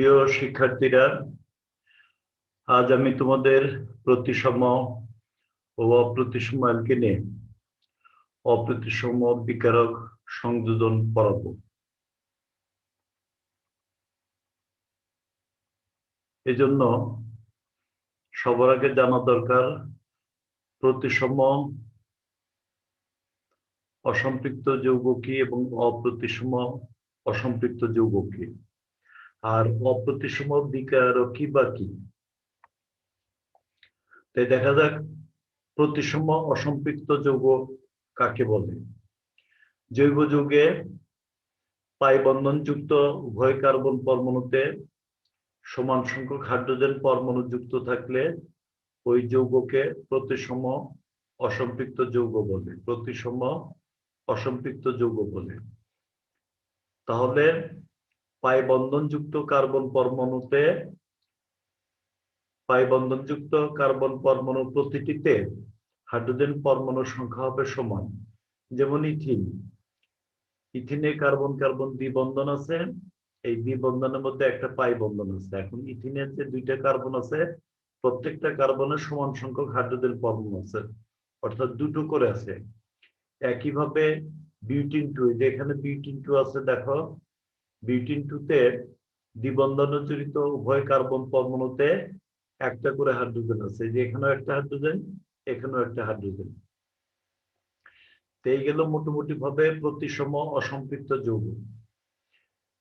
প্রিয় শিক্ষার্থীরা, আজ আমি তোমাদের প্রতিসম ও অপ্রতিসম নিয়ে অপ্রতিসম বিকারক সংযোজন পড়াবো। এজন্য সবার আগে জানা দরকার, প্রতিসম অসম্পৃক্ত যৌগ কি এবং অপ্রতিসম অসম্পৃক্ত যৌগ কি আর অপ্রতিসম বিকারক কি বা কি? তাই দেখা যাক প্রতিসম অসম্পৃক্ত যৌগ কাকে বলে? জৈব যৌগে পাই বন্ধনযুক্ত উভয় কার্বন পরমাণুতে সমান সংখ্যক হাইড্রোজেন পরমাণু যুক্ত থাকলে ওই যৌগকে প্রতিসম অসম্পৃক্ত যৌগ বলে, প্রতিসম অসম্পৃক্ত যৌগ বলে। তাহলে পাই বন্ধনযুক্ত কার্বন পরমাণুতে পাই বন্ধনযুক্ত কার্বন পরমাণু প্রতিটিতে হাইড্রোজেন পরমাণুর সংখ্যা হবে সমান। যেমন ইথিন। ইথিনে কার্বন কার্বন দ্বিবন্ধন আছে। এই দ্বিবন্ধনের মধ্যে একটা পাই বন্ধন আছে। এখন ইথিনের যে দুইটা কার্বন আছে, প্রত্যেকটা কার্বনের সমান সংখ্যক হাইড্রোজেন পরমাণু আছে। অর্থাৎ দুটো করে আছে। একইভাবে বিউটিন টু যেখানে বিউটিন টু আছে, দেখো। বিউটিন টুতে দ্বিবন্ধন জড়িত উভয় কার্বন পরমাণুতে একটা করে হাইড্রোজেন আছে। যে এখানেও একটা হাইড্রোজেন, এখানেও একটা হাইড্রোজেন। এই গেল মোটামুটি ভাবে প্রতিসম অসম্পৃক্ত যৌগ।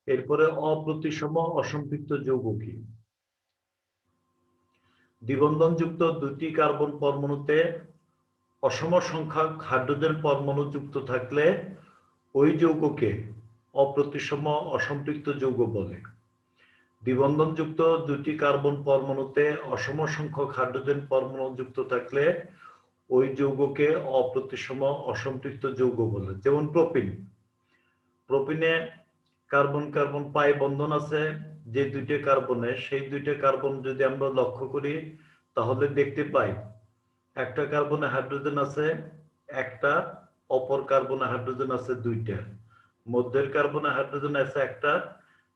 এরপরে অপ্রতিসম অসম্পৃক্ত যৌগ কি? দ্বিবন্ধনযুক্ত দুটি কার্বন পরমাণুতে অসম সংখ্যক হাইড্রোজেন পরমাণু যুক্ত থাকলে ওই যৌগকে অপ্রতিসম অসম্পৃক্ত যৌগ বলে। দ্বিবন্ধনযুক্ত দুটি কার্বন পরমাণুতে অসম সংখ্যক হাইড্রোজেন পরমাণু যুক্ত থাকলে ওই যৌগকে অপ্রতিসম অসম্পৃক্ত যৌগ বলে, যেমন প্রোপিন। প্রোপিনে কার্বন কার্বন পাই বন্ধন আছে, যে দুইটা কার্বনে, সেই দুইটা কার্বন যদি আমরা লক্ষ্য করি, তাহলে দেখতে পাই একটা কার্বনে হাইড্রোজেন আছে, একটা অপর কার্বনে হাইড্রোজেন আছে দুইটা। মধ্যের কার্বনে হাইড্রোজেন আছে একটা,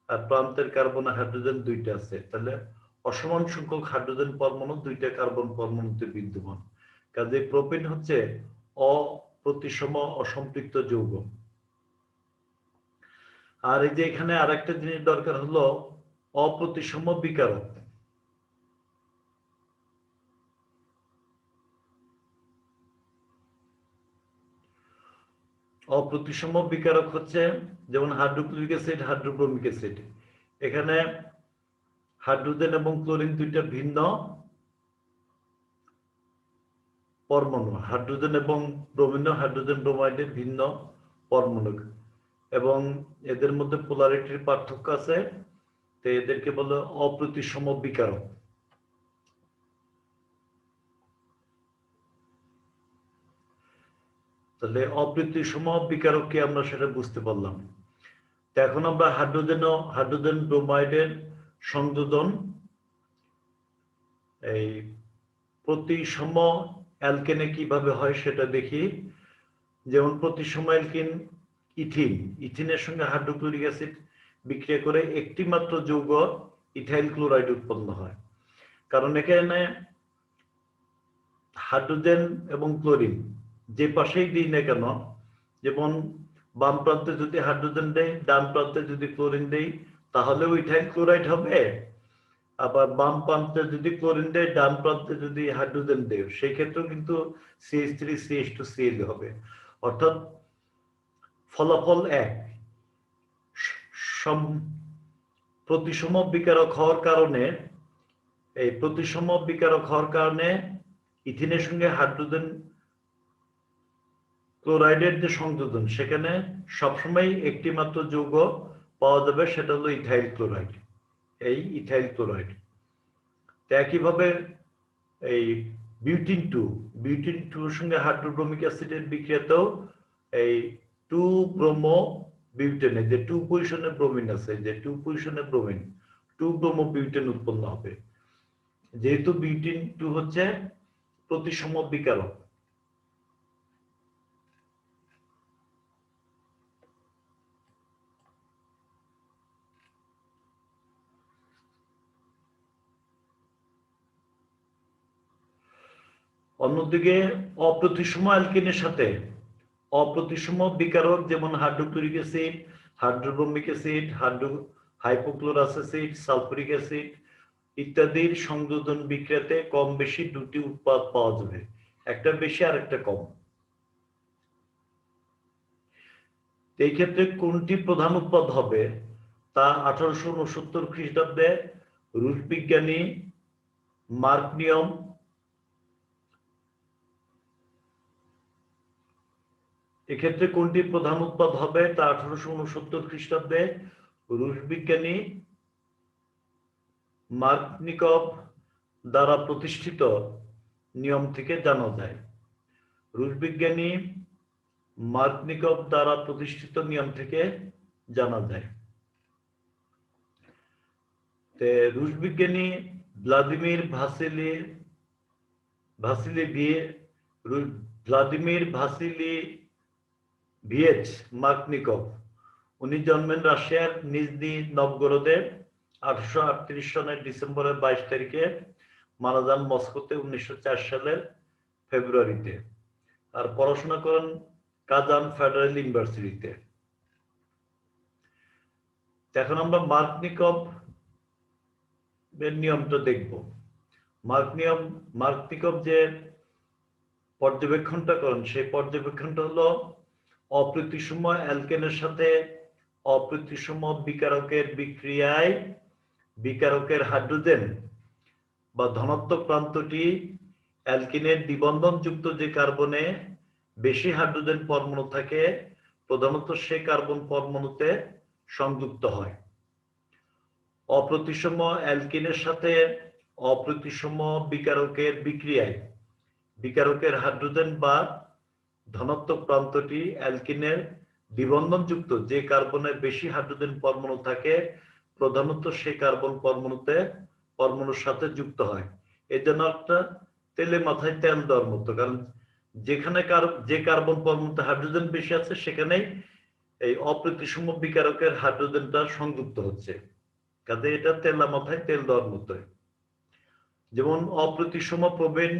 আর প্রান্তের কার্বনে হাইড্রোজেন দুইটা আছে। তাহলে অসমান সংখ্যক হাইড্রোজেন পরমাণু দুইটা কার্বন পরমাণুতে বিদ্যমান। কাজে প্রোপিন হচ্ছে অপ্রতিসম, অসম্পৃক্ত যৌগ। আর এই যে এখানে আরেকটা জিনিস দরকার হলো অপ্রতিসম বিকারক। অপ্রতিসম বিকারক হচ্ছে যেমন হাইড্রোক্লোরিক অ্যাসিড হাইড্রোব্রোমিক অ্যাসিড। এখানে হাইড্রোজেন এবং ক্লোরিন দুইটা ভিন্ন পরমাণু, হাইড্রোজেন এবং ব্রোমিন, হাইড্রোজেন ব্রোমাইডের ভিন্ন পরমাণু। এবং এদের মধ্যে পোলারিটির পার্থক্য আছে, তো এদেরকে বলে অপ্রতিসম বিকারক। তাহলে অপ্রতিসম বিকারক কি আমরা সেটা বুঝতে পারলাম। এখন আমরা হাইড্রোজেন হাইড্রোজেন ব্রোমাইডের সংযোজন, এই প্রতিসম অ্যালকেনে কীভাবে হয় সেটা দেখি। যেমন প্রতিসম অ্যালকিন ইথিন, ইথিনের সঙ্গে হাইড্রোক্লোরিক অ্যাসিড বিক্রিয়া করে একটি মাত্র যৌগ ইথাইল ক্লোরাইড উৎপন্ন হয়। কারণ এখানে হাইড্রোজেন এবং ক্লোরিন যে পাশেই দিই না কেন, যেমন বাম প্রান্তে যদি হাইড্রোজেন দেয় ডান প্রান্তে যদি ক্লোরিন দেই, তাহলে ইথাইল ক্লোরাইড হবে। আবার বাম প্রান্তে যদি ক্লোরিন দেয় ডান প্রান্তে যদি হাইড্রোজেন দেয় সেই ক্ষেত্রেও কিন্তু CH three CH two CL হবে। অর্থাৎ ফলাফল এক। প্রতিসম বিকারক হওয়ার কারণে, এই প্রতিসম বিকারক হওয়ার কারণে ইথিনের সঙ্গে হাইড্রোজেন ক্লোরাইডের যে সংযোজন, সেখানে সবসময় একটি মাত্র যৌগ পাওয়া যাবে, সেটা হলো ইথাইল ক্লোরাইড। এই ইথাইল ক্লোরাইড। তো একইভাবে এই বিউটিন টু, বিউটিন টুর সঙ্গে হাইড্রোব্রোমিক অ্যাসিডের বিক্রিয়াতেও এই টু ব্রোমো বিউটেনে যে টু পজিশনে ব্রোমিন আছে, যে টু পজিশনে ব্রোমিন, টু ব্রোমো বিউটেন উৎপন্ন হবে। যেহেতু বিউটিন টু হচ্ছে প্রতিসম বিকারক অন্যদিকে অপ্রতিসম অ্যালকিনের সাথে অপ্রতিসম বিকারক যেমন hydrochloric acid, hydrobromic acid, hydro hypochlorous acid, sulphuric acid ইত্যাদির সংযোজন বিক্রিয়াতে কম বেশি দুটি উৎপাদ পাওয়া যাবে। একটা বেশি আর একটা কম এই ক্ষেত্রে কোনটি প্রধান উৎপাদ হবে? তা আঠারোশো উনসত্তর খ্রিস্টাব্দে রুশ বিজ্ঞানী মার্ক নিয়ম এক্ষেত্রে কোনটি প্রধান উৎপাদ হবে? তা আঠারোশো উনসত্তর খ্রিস্টাব্দে রুশ বিজ্ঞানী মার্কনিকভ দ্বারা প্রতিষ্ঠিত নিয়ম থেকে জানা যায়। রুশ বিজ্ঞানী মার্কনিকভ দ্বারা প্রতিষ্ঠিত নিয়ম থেকে জানা যায়। রুশ বিজ্ঞানী Vladimir Vasili Vasili Vladimir Vasili ভিয়েচ Markovnikov উনি জন্মেন রাশিয়ার নিজনি নবগরদে আঠারোশো আটত্রিশ সনের ডিসেম্বরের বাইশ তারিখে মারা যান মস্কোতে উনিশশো চার সালের ফেব্রুয়ারিতে। আর পড়াশোনা করেন কাজান ফেডারেল ইউনিভার্সিটিতে। এখন আমরা মার্কনিকভ এর নিয়মটা দেখব। মার্ক নিয়ম মার্কনিকভ যে পর্যবেক্ষণটা করেন, সেই পর্যবেক্ষণটা হলো অপ্রতিসম অ্যালকেনের সাথে অপ্রতিসম বিকারকের বিক্রিয়ায় বিকারকের হাইড্রোজেন বা ধনাত্মক প্রান্তটি অ্যালকিনের দ্বিবন্ধন যুক্ত যে কার্বনে বেশি হাইড্রোজেন পরমাণু থাকে, প্রধানত সে কার্বন পরমাণুতে সংযুক্ত হয়। অপ্রতিসম অ্যালকিনের সাথে অপ্রতিসম বিকারকের বিক্রিয়ায়, বিকারকের হাইড্রোজেন বা ধনাত্মক প্রান্তটি অ্যালকিনের দ্বিবন্ধন যুক্ত যে কার্বনে বেশি হাইড্রোজেন পরমাণু থাকে, প্রধানত সেই কার্বন পরমাণুতে পরমাণুর সাথে যুক্ত হয়। এই জন্য একটা তেলে মাথায় তেল দেওয়ার মতো, কারণ যেখানে যে কার্বন পরমাণুতে হাইড্রোজেন বেশি আছে, সেখানেই এই অপ্রতিসম বিকারকের হাইড্রোজেনটা সংযুক্ত হচ্ছে। কাজে এটা তেলা মাথায় তেল দেওয়ার মতো যেমন অপ্রতিসম প্রোপেন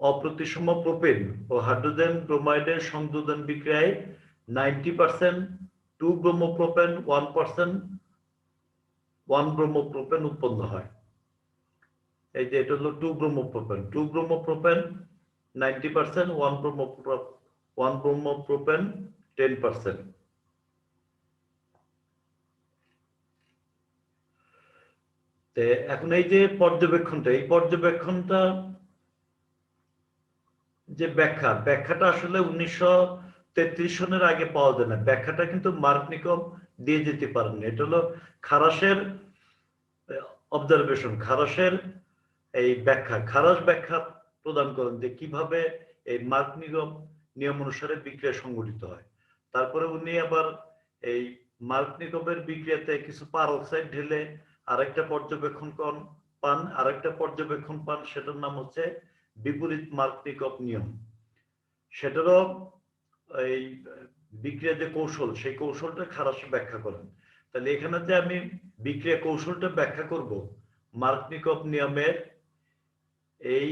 অপ্রতিসম প্রোপেন ও হাইড্রোজেন ব্রোমাইডের সংযোজন বিক্রিয়ায় ninety percent, two bromopropane one percent, one bromopropane উৎপন্ন হয়। এই যে এটা হলো two bromopropane two bromopropane ninety percent, one bromo one bromopropane ten percent. এখন এই যে পর্যবেক্ষণটা, এই পর্যবেক্ষণটা যে ব্যাখ্যা, ব্যাখ্যাটা আসলে উনিশশো তেত্রিশ সনের আগে পাওয়া যায় না। ব্যাখ্যাটা কিন্তু মার্ক নিকম দিয়ে যেতে পারেন এটা হলো খারাসের অবজারভেশন খারাসের এই ব্যাখ্যা। খারাস ব্যাখ্যা প্রদান করেন যে কীভাবে এই মার্ক নিগম নিয়ম অনুসারে বিক্রিয়া সংগঠিত হয়। তারপরে উনি আবার এই মার্ক নিগমের বিক্রিয়াতে কিছু পার অক্সাইড ঢেলে আরেকটা পর্যবেক্ষণ পান। আরেকটা পর্যবেক্ষণ পান, সেটার নাম হচ্ছে বিপরীত মার্ক নিকম নিয়ম। সেটারও এই বিক্রিয়া যে কৌশল, সেই কৌশলটা খারাপ ব্যাখ্যা করেন। তাহলে এখানে যে আমি বিক্রিয়া কৌশলটা ব্যাখ্যা করব মার্কনিকভ নিয়মের এই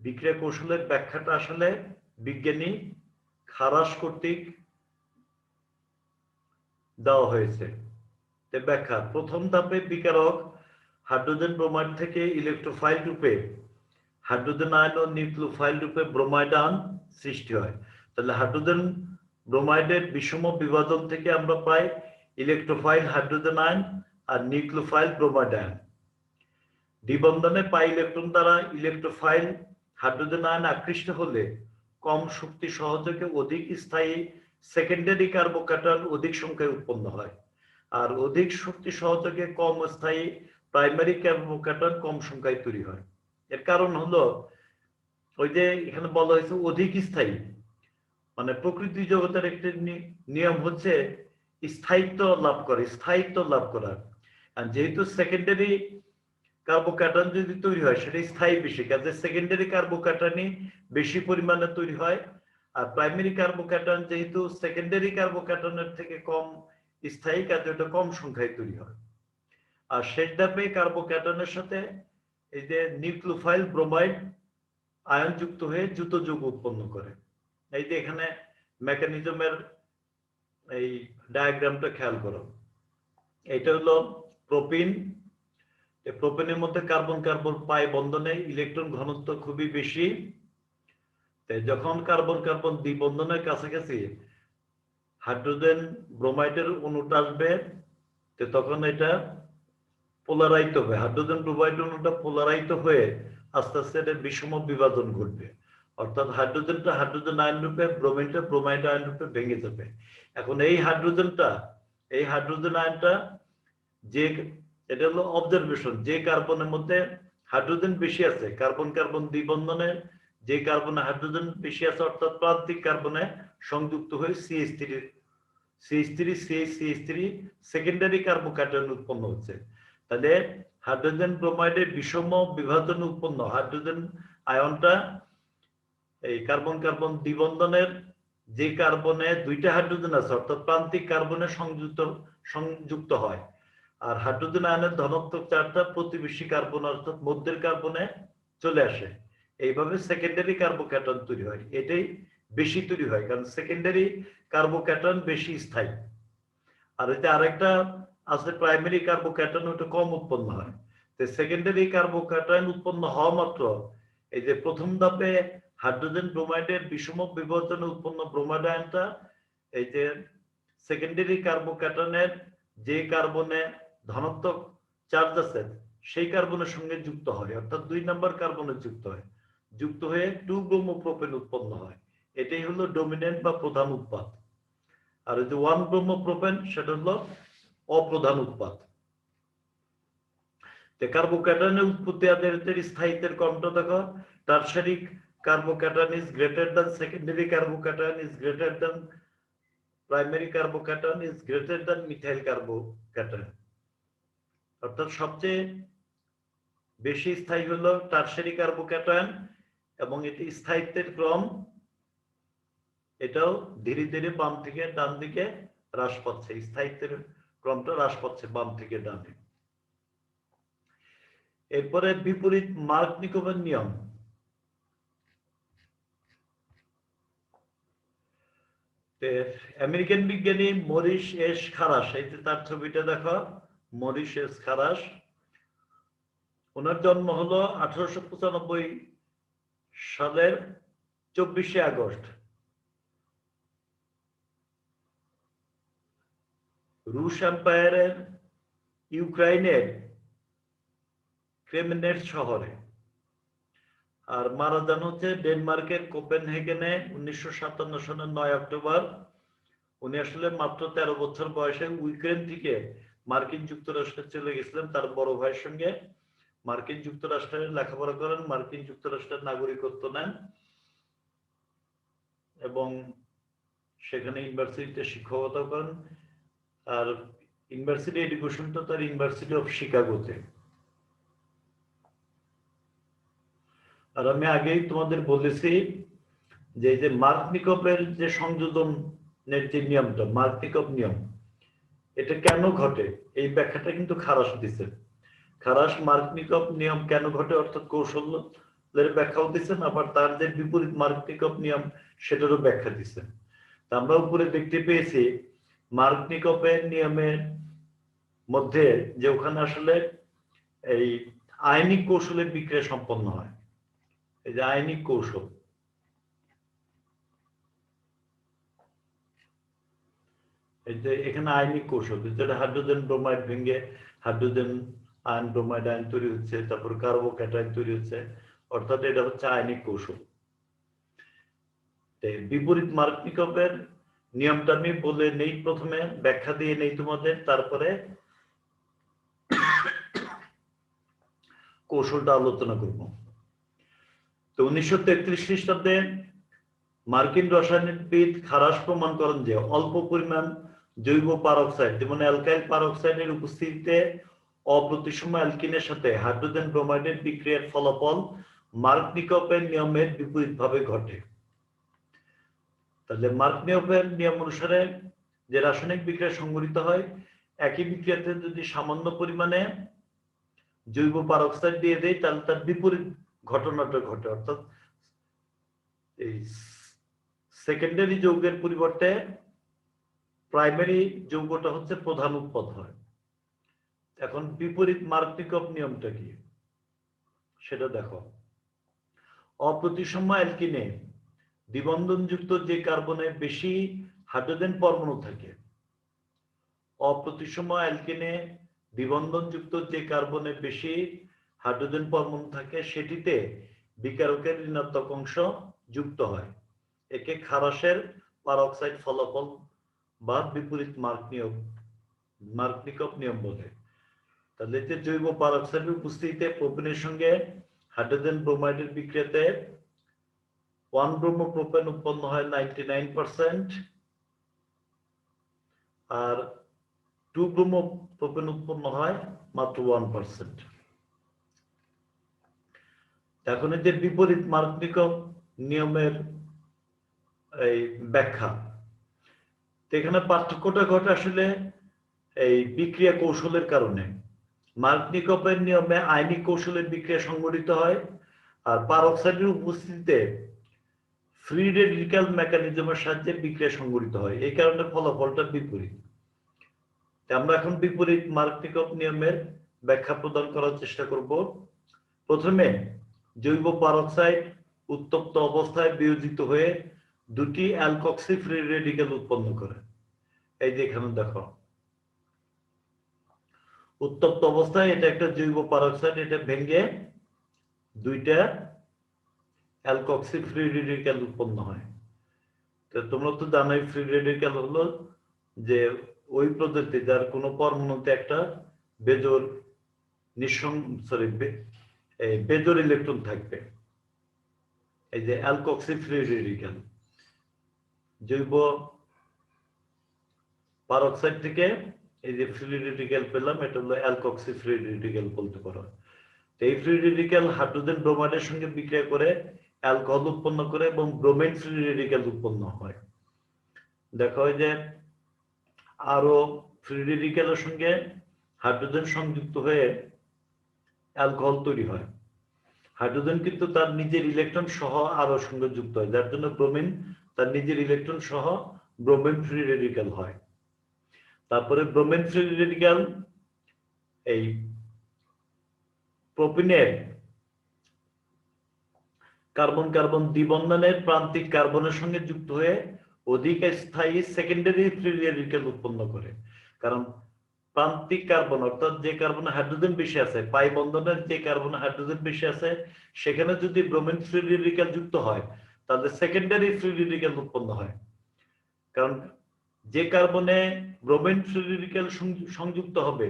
বিক্রিয়া কৌশলের ব্যাখ্যাটা আসলে বিজ্ঞানী খারাস কর্তৃক দেওয়া হয়েছে। ব্যাখ্যা, প্রথম ধাপে বিকারক হাইড্রোজেন ব্রোমাইড থেকে ইলেকট্রোফাইল রূপে হাইড্রোজেন আয়ন ও নিউক্লিওফাইল রূপে ব্রোমাইড আয়ন সৃষ্টি হয়। তাহলে হাইড্রোজেন ব্রোমাইডের বিষম বিভাজন থেকে আমরা পাই ইলেকট্রোফাইল হাইড্রোজেন আয়ন আর নিউক্লিওফাইল ব্রোমাইড আয়ন দ্বিবন্ধনে পাই ইলেকট্রন দ্বারা ইলেকট্রোফাইল হাইড্রোজেন আয়ন আকৃষ্ট হলে কম শক্তি সহযোগে অধিক স্থায়ী সেকেন্ডারি কার্বোক্যাটায়ন অধিক সংখ্যায় উৎপন্ন হয়। আর অধিক শক্তি সহযোগে কম স্থায়ী প্রাইমারি কার্বোক্যাটায়ন কম সংখ্যায় তৈরি হয়। এর কারণ হলো ওই যে এখানে বলা হয়েছে অধিক স্থায়ী। মানে প্রকৃতি জগতের একটি নিয়ম হচ্ছে স্থায়িত্ব লাভ করে, স্থায়িত্ব লাভ করা। আর যেহেতু সেকেন্ডারি কার্বোক্যাটন যদি তৈরি হয়, সেটা স্থায়ী বেশি, কাজে সেকেন্ডারি কার্বোক্যাটনই বেশি পরিমাণে তৈরি হয়। আর প্রাইমারি কার্বোক্যাটন যেহেতু সেকেন্ডারি কার্বোক্যাটনের থেকে কম স্থায়ী, কাজে ওটা কম সংখ্যায় তৈরি হয়। আর শেষ ধাপে কার্বোক্যাটনের সাথে এই যে নিউক্লিওফাইল ব্রোমাইড আয়ন যুক্ত হয়ে জুতো যুগ উৎপন্ন করে। এই যে এখানে মেকানিজমের এই ডায়াগ্রামটা খেয়াল করো। এটা হলো প্রোপিন। প্রোপিনের মধ্যে কার্বন কার্বন পাই বন্ধনে ইলেকট্রন ঘনত্ব খুবই বেশি। যখন কার্বন কার্বন দ্বিবন্ধনের কাছাকাছি হাইড্রোজেন ব্রোমাইডের অণুটা আসবে তখন এটা পোলারাইত হবে হাইড্রোজেন ব্রোমাইড অণুটা পোলারাইত হয়ে আস্তে আস্তে এটা বিষম বিভাজন ঘটবে। অর্থাৎ হাইড্রোজেনটা হাইড্রোজেন আয়ন রূপে ব্রোমিনটা ব্রোমাইড আয়ন রূপে ভেঙে যাবে। এখন এই হাইড্রোজেনটা এই হাইড্রোজেন আয়নটা যে, এটা হলো অবজারভেশন যে কার্বনের মধ্যে হাইড্রোজেন বেশি আছে কার্বন কার্বন দ্বিবন্ধনে যে কার্বনে হাইড্রোজেন বেশি আছে, অর্থাৎ প্রান্তিক কার্বনে সংযুক্ত হয়ে CS three CS three CS CS three secondary carbocation উৎপন্ন হচ্ছে। তাহলে হাইড্রোজেন ব্রোমাইডের বিষম বিভাজন উৎপন্ন। হাইড্রোজেন আয়নটা এই কার্বন কার্বন দ্বিবন্ধনের যে কার্বনে দুইটা হাইড্রোজেন আছে, অর্থাৎ প্রান্তিক কার্বনে সংযুক্ত সংযুক্ত হয়। আর হাইড্রোজেন আয়নের ধনাত্মক চারটা প্রতিবেশী কার্বন অর্থাৎ মধ্যের কার্বনে চলে আসে। এইভাবে সেকেন্ডারি কার্বোক্যাটন তৈরি হয়। এটাই বেশি তৈরি হয়, কারণ সেকেন্ডারি কার্বোক্যাটন বেশি স্থায়ী। আর এতে আরেকটা আছে প্রাইমারি কার্বোক্যাটন ওটা কম উৎপন্ন হয়। তো সেকেন্ডারি কার্বোক্যাটন উৎপন্ন হওয়া মাত্র এই যে প্রথম ধাপে হাইড্রোজেন ব্রোমাইডের বিষম বিভাজনে উৎপন্ন ব্রোমাইড আয়নটা এই যে সেকেন্ডারি কার্বোক্যাটনের যে কার্বনে ধনাত্মক চার্জ আছে, সেই কার্বনের সঙ্গে যুক্ত হয়, অর্থাৎ দুই নাম্বার কার্বনে যুক্ত হয়। যুক্ত হয়ে টু ব্রোমোপ্রোপেন উৎপন্ন হয়। এটাই হলো ডোমিনেন্ট বা প্রধান উৎপাদ। আর যে ওয়ান ব্রোমোপ্রোপেন সেটা হলো অপ্রধান উৎপাদ কার্বোক্যাটানের উৎপত্তি আদের স্থায়িত্বের কমটা দেখো। Tertiary carbocation is greater than secondary carbocation is greater than primary carbocation is greater than methyl carbocation অর্থাৎ সবচেয়ে বেশি স্থায়ী হলো টার্সারি কার্বোক্যাটায়ন এবং এটি স্থায়িত্বের ক্রম এটাও ধীরে ধীরে বাম থেকে ডান দিকে হ্রাস পাচ্ছে। স্থায়িত্বের ক্রমটা হ্রাস পাচ্ছে বাম থেকে ডানে। এরপরে বিপরীত মার্ক নিকোবের নিয়ম। আমেরিকান বিজ্ঞানী মরিস এস খারাস, এই যে তার ছবিটা দেখো, মরিস এস খারাস, ওনার জন্ম হলো আঠারোশো পঁচানব্বই সালের চব্বিশে আগস্ট। রুশ এম্পায়ারের ইউক্রাইনের ক্রেমিনেট শহরে। আর মারা যান হচ্ছে ডেনমার্কের কোপেনহেগেনে উনিশশো সাতান্ন সালের নয় অক্টোবর। উনি আসলে মাত্র তেরো বছর বয়সে ইউক্রেন থেকে মার্কিন যুক্তরাষ্ট্রে চলে গেছিলেন তার বড় ভাইয়ের সঙ্গে। মার্কিন যুক্তরাষ্ট্রে লেখাপড়া করেন, মার্কিন যুক্তরাষ্ট্রের নাগরিকত্ব নেন। এবং সেখানে ইউনিভার্সিটিতে শিক্ষকতা করেন। আর ইউনিভার্সিটি এডুকেশনটা তার ইউনিভার্সিটি অফ শিকাগোতে। আর আমি আগেই তোমাদের বলেছি যে যে মার্কনিকপের যে সংযোজনের যে নিয়মটা মার্কনিকপ নিয়ম, এটা কেন ঘটে? এই ব্যাখ্যাটা কিন্তু খারাস দিছে। খারাস মার্কনিকপ নিয়ম কেন ঘটে? অর্থাৎ কৌশলের ব্যাখ্যাও দিচ্ছেন আবার তার যে বিপরীত মার্কনিকপ নিয়ম, সেটারও ব্যাখ্যা দিচ্ছেন তা আমরা উপরে দেখতে পেয়েছি মার্কনিকপের নিয়মের মধ্যে যে ওখানে আসলে এই আইনিক কৌশলের বিক্রিয়া সম্পন্ন হয়। এই যে আইনিক কৌশল। এখানে আইনিক কৌশল, যেটা হাইড্রোজেন ব্রোমাইড ভেঙে হাইড্রোজেন আয়ন ব্রোমাইড আইন তৈরি হচ্ছে, তারপর কার্বোক্যাটায়ন তৈরি হচ্ছে, অর্থাৎ এটা হচ্ছে আইনিক কৌশল। বিপরীত মার্কনিকপের নিয়মটা আমি বলে নেই প্রথমে, ব্যাখ্যা দিয়ে নেই তোমাদের, তারপরে কৌশলটা আলোচনা করব। তো উনিশশো তেত্রিশ খ্রিস্টাব্দে মার্কিন রসায়নবিদ খারাস প্রমাণ করেন যে অল্প পরিমাণ জৈব পারক্সাইড, যেমন অ্যালকাইল পারক্সাইডের উপস্থিতিতে অপ্রতিসম অ্যালকিনের সাথে হাইড্রোজেন ব্রোমাইডের বিক্রিয়ার ফলাফল মার্কনিকপের নিয়মের বিপরীতভাবে ঘটে। তাহলে মার্কনিকপের নিয়ম অনুসারে যে রাসায়নিক বিক্রিয়া সংঘটিত হয়, একই বিক্রিয়াতে যদি সামান্য পরিমাণে জৈব পারক্সাইড দিয়ে দেয়, তাহলে তার বিপরীত ঘটনাটা ঘটে। অর্থাৎ এই সেকেন্ডারি যৌগের পরিবর্তে প্রাইমারি যৌগটা হচ্ছে প্রধান উৎপদ হয়। এখন বিপরীত মার্কনিকভ নিয়মটা কি? সেটা দেখো। অপ্রতিসম অ্যালকিনে দ্বিবন্ধনযুক্ত যে কার্বনে বেশি হাইড্রোজেন পরমাণু থাকে, অপ্রতিসম অ্যালকিনে দ্বিবন্ধনযুক্ত যে কার্বনে বেশি হাইড্রোজেন পরমাণু থাকে, সেটিতে বিকারকের ঋণাত্মক অংশ যুক্ত হয়। একে খারাসের পারক্সাইড ফলাফল বা বিপরীত মার্ক নিয়ম মার্কনিকভ নিয়ম বলে। তাহলে জৈব পারক্সাইডের উপস্থিতিতে প্রোপেনের সঙ্গে হাইড্রোজেন ব্রোমাইডের বিক্রিয়াতে ওয়ান ব্রোমো প্রোপেন উৎপন্ন হয় নাইনটি নাইন পার্সেন্ট আর টু ব্রোমো প্রোপেন উৎপন্ন হয় মাত্র ওয়ান পার্সেন্ট এখন এই যে বিপরীত মার্কনিকভ নিয়মের এই ব্যাখ্যা এখানে পার্থক্যটা ঘটে আসলে এই বিক্রিয়া কৌশলের কারণে। মার্কনিকপের নিয়মে আইনি কৌশলের বিক্রিয়া সংঘটিত হয়, আর পারক্সাইডের উপস্থিতিতে ফ্রি রেডিক্যাল মেকানিজমের সাহায্যে বিক্রিয়া সংঘটিত হয়। এই কারণে ফলাফলটা বিপরীত। আমরা এখন বিপরীত মার্কনিকপ নিয়মের ব্যাখ্যা প্রদান করার চেষ্টা করব। প্রথমে, জৈব পারক্সাইড উত্তপ্ত অবস্থায় বিয়োজিত হয়ে দুটি অ্যালকক্সি ফ্রি রেডিক্যাল উৎপন্ন করে। এই যে এখানে দেখো। উত্তপ্ত অবস্থায় এটা একটা জৈব পারক্সাইড, এটা ভেঙে দুইটা অ্যালকক্সি ফ্রি রেডিক্যাল উৎপন্ন হয়। তো তোমরা তো জানোই ফ্রি রেডিক্যাল হলো যে ওই প্রজাতি যার কোনো পরমাণুতে একটা বেজোর নিঃসং সরি বেজোর ইলেকট্রন থাকবে। এই যে অ্যালকক্সি ফ্রি রেডিক্যাল জৈব পারক্সাইড থেকে এই যে ফ্রি রেডিক্যাল পেলাম, এটা হলো অ্যালকক্সি ফ্রি রেডিক্যাল বলতে পারো। এই ফ্রি রেডিক্যাল হাইড্রোজেন ব্রোমাইডের সঙ্গে বিক্রিয়া করে অ্যালকোহল উৎপন্ন করে এবং ব্রোমাইন ফ্রি রেডিক্যাল উৎপন্ন হয়। দেখা হয় যে আরও ফ্রি রেডিক্যালের সঙ্গে হাইড্রোজেন সংযুক্ত হয়ে অ্যালকোহল তৈরি হয়। হাইড্রোজেন কিন্তু তার নিজের ইলেকট্রন সহ আরও সঙ্গে যুক্ত হয়, যার জন্য ব্রোমিন তার নিজের ইলেকট্রন সহ ব্রোমিন ফ্রি রেডিক্যাল হয়। তারপরে ব্রোমিন ফ্রি রেডিক্যাল এই প্রোপিনের কার্বন কার্বন দ্বিবন্ধনের প্রান্তিক কার্বনের সঙ্গে যুক্ত হয়ে অধিক স্থায়ী সেকেন্ডারি ফ্রি উৎপন্ন করে। কারণ প্রান্তিক কার্বন, অর্থাৎ যে কার্বনে হাইড্রোজেন বেশি আছে, পাই বন্ধনের যে কার্বনে হাইড্রোজেন বেশি আছে, সেখানে যদি ব্রোমিন ফ্রি যুক্ত হয়, তাহলে সেকেন্ডারি ফ্রি উৎপন্ন হয়। কারণ যে কার্বনে ব্রোমিন ফ্রি রেডিক্যাল সংযুক্ত হবে,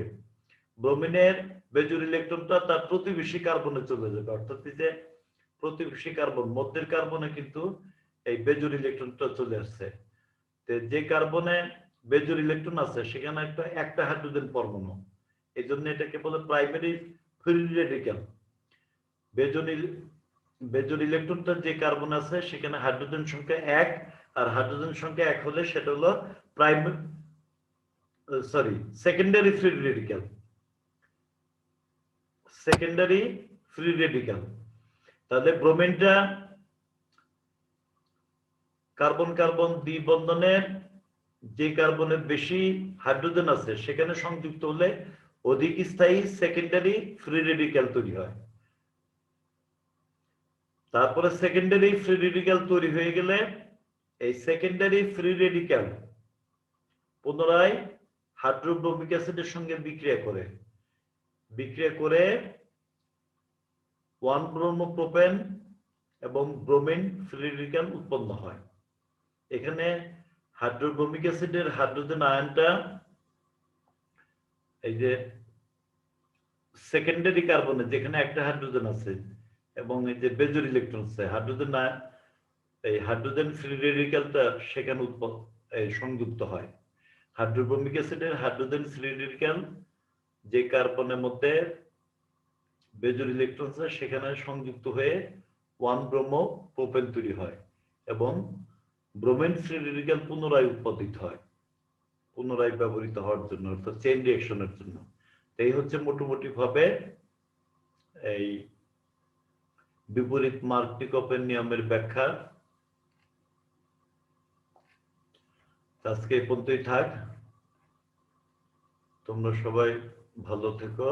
ব্রোমিনের বেজুর ইলেকট্রনটা তার প্রতিবেশী কার্বনে চলে যাবে। অর্থাৎ যে প্রতিবেশী কার্বন, মধ্যের কার্বনে কিন্তু এই বেজুর ইলেকট্রনটা চলে আসছে। যে কার্বনে বেজুর ইলেকট্রন আছে, সেখানে একটা একটা হাইড্রোজেন পরমাণু। এই জন্য এটাকে বলে প্রাইমারি ফ্রি রেডিক্যাল বেজুর ইলেকট্রনটা যে কার্বন আছে, সেখানে হাইড্রোজেন সংখ্যা এক, আর হাইড্রোজেন সংখ্যা এক হলে সেটা হলো prime sorry, secondary free radical secondary free radical তাহলে ব্রোমিনটা কার্বন কার্বন দ্বিবন্ধনের যে কার্বনের বেশি হাইড্রোজেন আছে, সেখানে সংযুক্ত হলে অধিক স্থায়ী সেকেন্ডারি ফ্রি রেডিক্যাল তৈরি হয়। তারপরে সেকেন্ডারি ফ্রি রেডিক্যাল তৈরি হয়ে গেলে এই সেকেন্ডারি ফ্রি রেডিক্যাল পুনরায় হাইড্রোব্রোমিক অ্যাসিডের সঙ্গে বিক্রিয়া করে। বিক্রিয়া করে ওয়ান ব্রোমোপ্রোপেন এবং ব্রোমিন ফ্রি রেডিক্যাল উৎপন্ন হয়। এখানে হাইড্রোব্রোমিক অ্যাসিডের হাইড্রোজেন আয়নটা এই যে সেকেন্ডারি কার্বনে যেখানে একটা হাইড্রোজেন আছে এবং এই যে বেজর ইলেকট্রন আছে হাইড্রোজেন এই হাইড্রোজেন ফ্রি রেডিক্যালটা সেখানে সংযুক্ত হয়। হাইড্রোব্রোমিক অ্যাসিডের হাইড্রোজেন ফ্রি রেডিক্যাল যে কার্বনের মধ্যে বেজুর ইলেকট্রন আছে, সেখানে সংযুক্ত হয়ে ওয়ান ব্রোম প্রোপেন তৈরি হয় এবং ব্রোমেন ফ্রি রেডিক্যাল পুনরায় উৎপাদিত হয়, পুনরায় ব্যবহৃত হওয়ার জন্য, অর্থাৎ চেইন রিয়াকশনের জন্য। এই হচ্ছে মোটামুটি ভাবে এই বিপরীত মার্কটিকপের নিয়মের ব্যাখ্যা। আজকে এই পর্যন্তই থাক। তোমরা সবাই ভালো থেকো।